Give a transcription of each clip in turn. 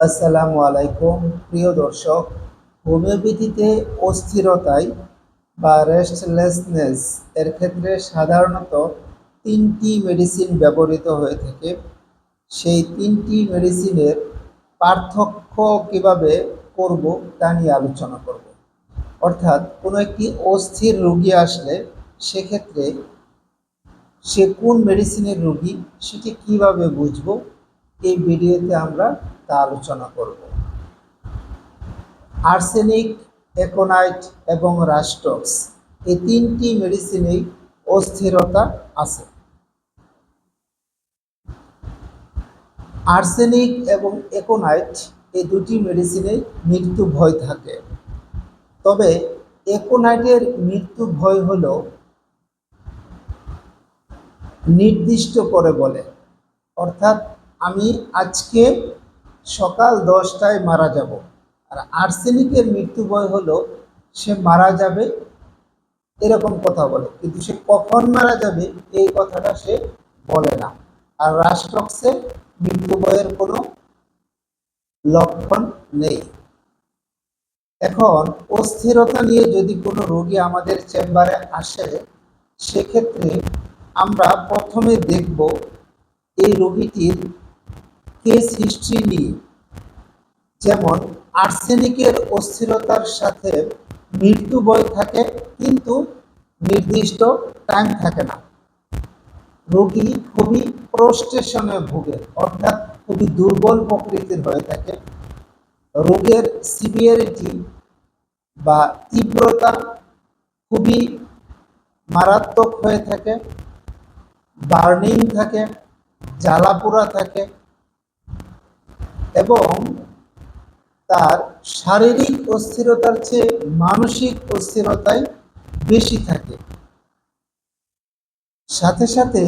আসসালামু আলাইকুম, প্রিয় দর্শক। হোমিওপ্যাথিতে অস্থিরতায় বা রেস্টলেসনেস এর ক্ষেত্রে সাধারণত তিনটি মেডিসিন ব্যবহৃত হয়ে থাকে। সেই তিনটি মেডিসিনের পার্থক্য কীভাবে করব তা নিয়ে আলোচনা করব। অর্থাৎ কোনো একটি অস্থির রোগী আসলে সেক্ষেত্রে সে কোন মেডিসিনের রোগী, সেটি কীভাবে বুঝব, এই ভিডিওতে আমরা তা আলোচনা করব। আর্সেনিক, একোনাইট এবং রাস্টক্স এই তিনটি মেডিসিনেই অস্থিরতা আছে। আর্সেনিক এবং একোনাইট, এই দুটি মেডিসিনে মৃত্যু ভয় থাকে। তবে একোনাইটের মৃত্যু ভয় হলো নির্দিষ্ট করে বলে। অর্থাৎ আমি আজকে সকাল দশটায় মারা যাব। আর আর্সেনিকের মৃত্যু ভয় হলো, সে মারা যাবে, এরকম কথা বলে। কিন্তু সে কখন মারা যাবে, এই কথাটা সে বলে না। আর রাষ্ট্রক্সের মৃত্যু ভয়ের কোনো লক্ষণ নেই। এখন অস্থিরতা নিয়ে যদি কোনো রোগী আমাদের চেম্বারে আসে, সেক্ষেত্রে আমরা প্রথমে দেখব এই রোগীটির কেস হিস্ট্রি নিয়ে। যেমন আর্সেনিকের অস্থিরতার সাথে মৃত্যু বয় থাকে, কিন্তু নির্দিষ্ট টাইম থাকে না। রোগী খুবই প্রস্টেশনে ভোগে, অর্থাৎ খুবই দুর্বল প্রকৃতির হয়ে থাকে। রোগের সিভিয়ারিটি বা তীব্রতা খুবই মারাত্মক হয়ে থাকে। বার্নিং থাকে, জ্বালাপোড়া থাকে এবং তার শারীরিক অস্থিরতার চেয়ে মানসিক অস্থিরতাই বেশি থাকে। সাথে সাথে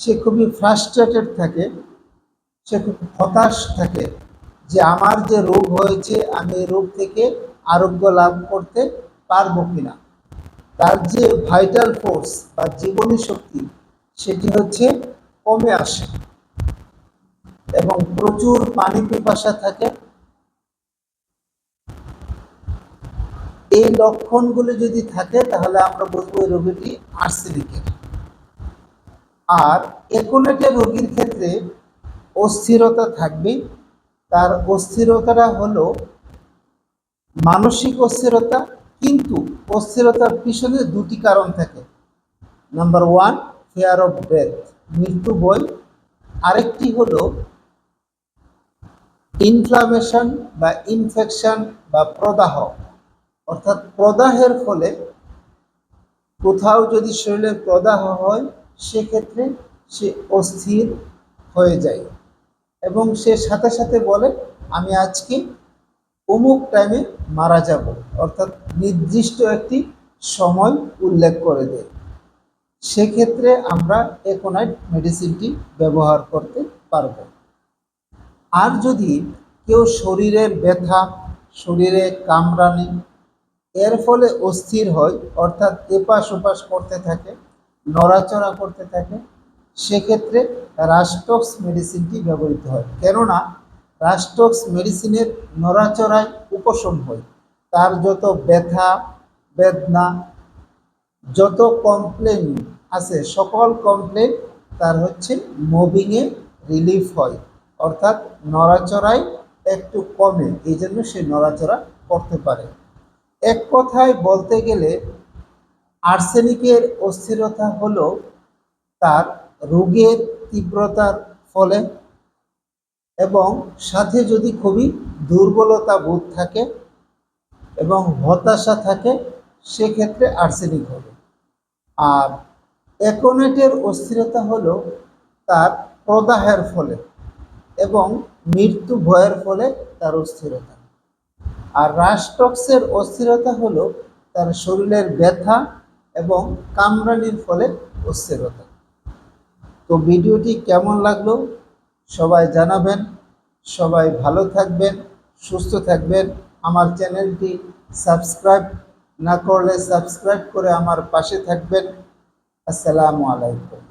সে খুবই ফ্রাস্ট্রেটেড থাকে, সে খুব হতাশ থাকে যে আমার যে রোগ হয়েছে, আমি এই রোগ থেকে আরোগ্য লাভ করতে পারব কিনা। তার যে ভাইটাল ফোর্স বা জীবনী শক্তি সেটি হচ্ছে কমে আসে এবং প্রচুর পানি পিপাসা থাকে। এই লক্ষণগুলো যদি থাকে, তাহলে আমরা বলব এই রোগীটি আর্সেনিকের। আর একোনেটের রোগীর ক্ষেত্রে অস্থিরতা থাকবে। তার অস্থিরতাটা হলো মানসিক অস্থিরতা, কিন্তু অস্থিরতার পিছনে দুটি কারণ থাকে। Number one fear of death মৃত্যু বই। আরেকটি হলো ইনফ্লামেশন বা ইনফেকশন বা প্রদাহ। অর্থাৎ প্রদাহের ফলে কোথাও যদি শরীরে প্রদাহ হয়, সেক্ষেত্রে সে অস্থির হয়ে যায়। এবং সে সাথে সাথে বলে, আমি আজকে অমুক টাইমে মারা যাব। অর্থাৎ নির্দিষ্ট একটি সময় উল্লেখ করে দেয়। সেক্ষেত্রে আমরা একোনাইট মেডিসিনটি ব্যবহার করতে পারব। আর যদি কেউ শরীরের ব্যথা, শরীরে কামড়ানি, এর ফলে অস্থির হয়, অর্থাৎ এপাশ ওপাশ করতে থাকে, নড়াচড়া করতে থাকে, সেক্ষেত্রে রাস্টক্স মেডিসিনটি ব্যবহৃত হয়। কেননা রাস্টক্স মেডিসিনের নড়াচড়ায় উপশম হয়। তার যত ব্যথা, বেদনা, যত কমপ্লেন আছে। সকল কমপ্লেন তার হচ্ছে মুভিংয়ে রিলিফ হয়। অর্থাৎ নড়াচড়ায় একটু কমে, এই জন্য সে নড়াচড়া করতে পারে। এক কথায় বলতে গেলে, আর্সেনিকের অস্থিরতা হল তার রোগের তীব্রতার ফলে এবং সাথে যদি খুবই দুর্বলতা বোধ থাকে এবং হতাশা থাকে, সেক্ষেত্রে আর্সেনিক হবে। আর অ্যাকোনেটের অস্থিরতা হলো তার প্রদাহের ফলে এবং মৃত্যু ভয়ের ফলে তার অস্থিরতা। আর রাস্টক্সের অস্থিরতা হলো তার শরীরের ব্যথা এবং কামরানির ফলে অস্থিরতা। তো ভিডিওটি কেমন লাগল সবাই জানাবেন, সবাই ভালো থাকবেন, সুস্থ থাকবেন। আমার চ্যানেলটি সাবস্ক্রাইব না করলে সাবস্ক্রাইব করে আমার পাশে থাকবেন। আসসালামু আলাইকুম।